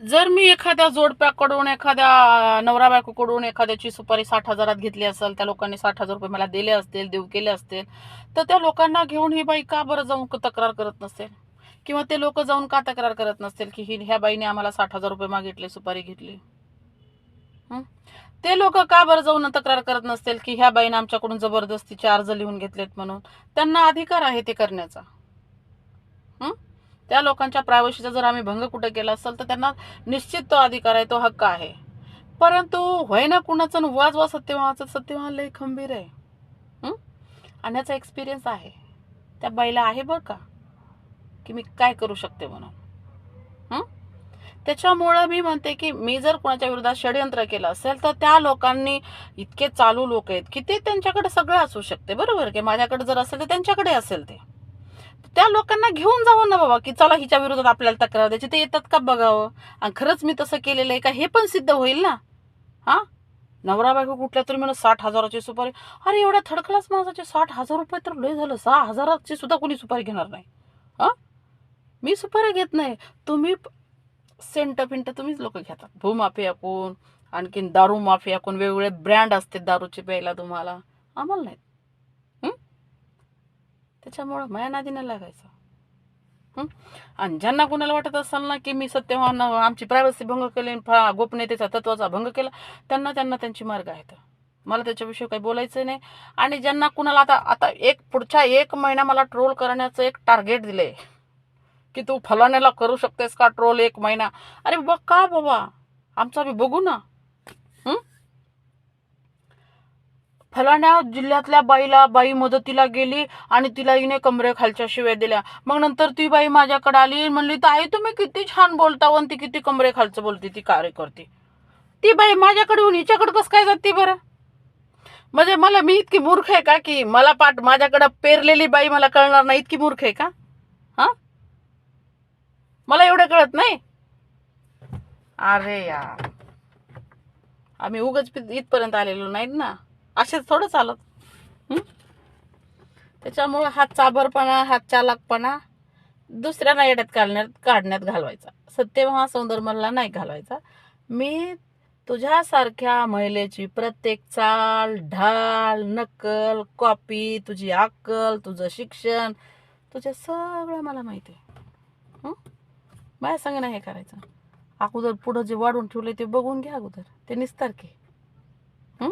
जर मी एखाद्या जोडप्याकडून एखाद्या नवरा बायकोकडून एखाद्याची सुपारी साठ हजारात घेतली असेल त्या लोकांनी साठ हजार रुपये मला दिले असतील देऊ केले असतील तर त्या लोकांना घेऊन ही बाई का बरं जाऊन तक्रार करत नसेल? किंवा ते लोक जाऊन का तक्रार करत नसतील की ही ह्या बाईने आम्हाला साठ हजार रुपये मागितले सुपारी घेतली? ते लोक का बरं जाऊन तक्रार करत नसतील की ह्या बाईने आमच्याकडून जबरदस्तीचे अर्ज लिहून घेतलेत म्हणून? त्यांना अधिकार आहे ते करण्याचा. त्या लोकांच्या प्रायव्हसीचा जर आम्ही भंग कुठे केला असेल तर त्यांना निश्चित तो अधिकार आहे तो हक्क आहे. परंतु होय ना कुणाचं न वाज वा सत्यवाचं सत्यवान लय खंबीर आहे. आणि याचा एक्सपिरियन्स आहे. त्या बाईला आहे बरं का? की मी काय करू शकते म्हणून? त्याच्यामुळं मी म्हणते की मी जर कोणाच्या विरोधात षडयंत्र केलं असेल तर त्या लोकांनी इतके चालू लोक आहेत की ते त्यांच्याकडे सगळं असू शकते. बरोबर? की माझ्याकडे जर असेल तर त्यांच्याकडे असेल ते. त्या लोकांना घेऊन जावं ना बाबा की चला हिच्या विरोधात आपल्याला तक्रार द्यायची. ते येतात का बघावं? आणि खरंच मी तसं केलेलं आहे का? हे पण सिद्ध होईल ना? हा? नवरा बायको कुठल्या तरी म्हणून साठ हजाराची सुपारी. अरे एवढ्या थडकलाच माणसाचे साठ हजार रुपये तर लय झालं. सहा हजाराची सुद्धा कोणी सुपारी घेणार नाही. हा? मी सुपारी घेत नाही. तुम्ही सेंट पिंट तुम्हीच लोक घेतात भूमाफी कोण आणखीन दारू माफी कोण वेगवेगळे ब्रँड असते दारूचे प्यायला तुम्हाला. आम्हाला नाहीत त्याच्यामुळं माया लागायचं. आणि ज्यांना कुणाला वाटत असाल ना की मी सत्यवान आमची प्रायव्हसी भंग केली आणि गोपनीयतेचा तत्वाचा भंग केला त्यांना त्यांना त्यांची मार्ग आहेत. मला त्याच्याविषयी काही बोलायचं नाही. आणि ज्यांना कुणाला आता आता एक पुढच्या एक महिना मला ट्रोल करण्याचं एक टार्गेट दिले की तू फलाण्याला करू शकतेस का ट्रोल एक महिना? अरे बघ का बाबा? आमचा बी बघू ना. फलाण्या जिल्ह्यातल्या बाईला बाई मदतीला गेली आणि तिला हिने कमरे खालच्या शिव्या दिल्या. मग नंतर ती बाई माझ्याकडे आली म्हणली ताई तुम्ही किती छान बोलता वन ती किती कमरे खालचं बोलते ती कार्य करते ती बाई माझ्याकडे येऊन हिच्याकडे कसं काय जाते बरं? म्हणजे मला मी इतकी मूर्ख आहे का की मला पाठ माझ्याकडे पेरलेली बाई मला कळणार नाही इतकी मूर्ख आहे का? हा? मला एवढं कळत नाही? अरे यार. आम्ही उगच इथपर्यंत आलेलो नाहीत ना. असेच थोडं चालत. त्याच्यामुळं त्याच्यामुळे हा चाबरपणा हा चालाकपणा दुसऱ्यांना येड्यात काढण्यात काढण्यात घालवायचा. सत्यमहा सौंदर्य नाही घालवायचा. मी तुझ्यासारख्या महिलेची प्रत्येक चाल ढाल नकल कॉपी तुझी अक्कल तुझं शिक्षण तुझं सगळं मला माहिती आहे. माझ्या संग नाही हे करायचं. अगोदर पुढं जे वाढून ठेवले ते बघून घ्या अगोदर. ते निस्तार की हं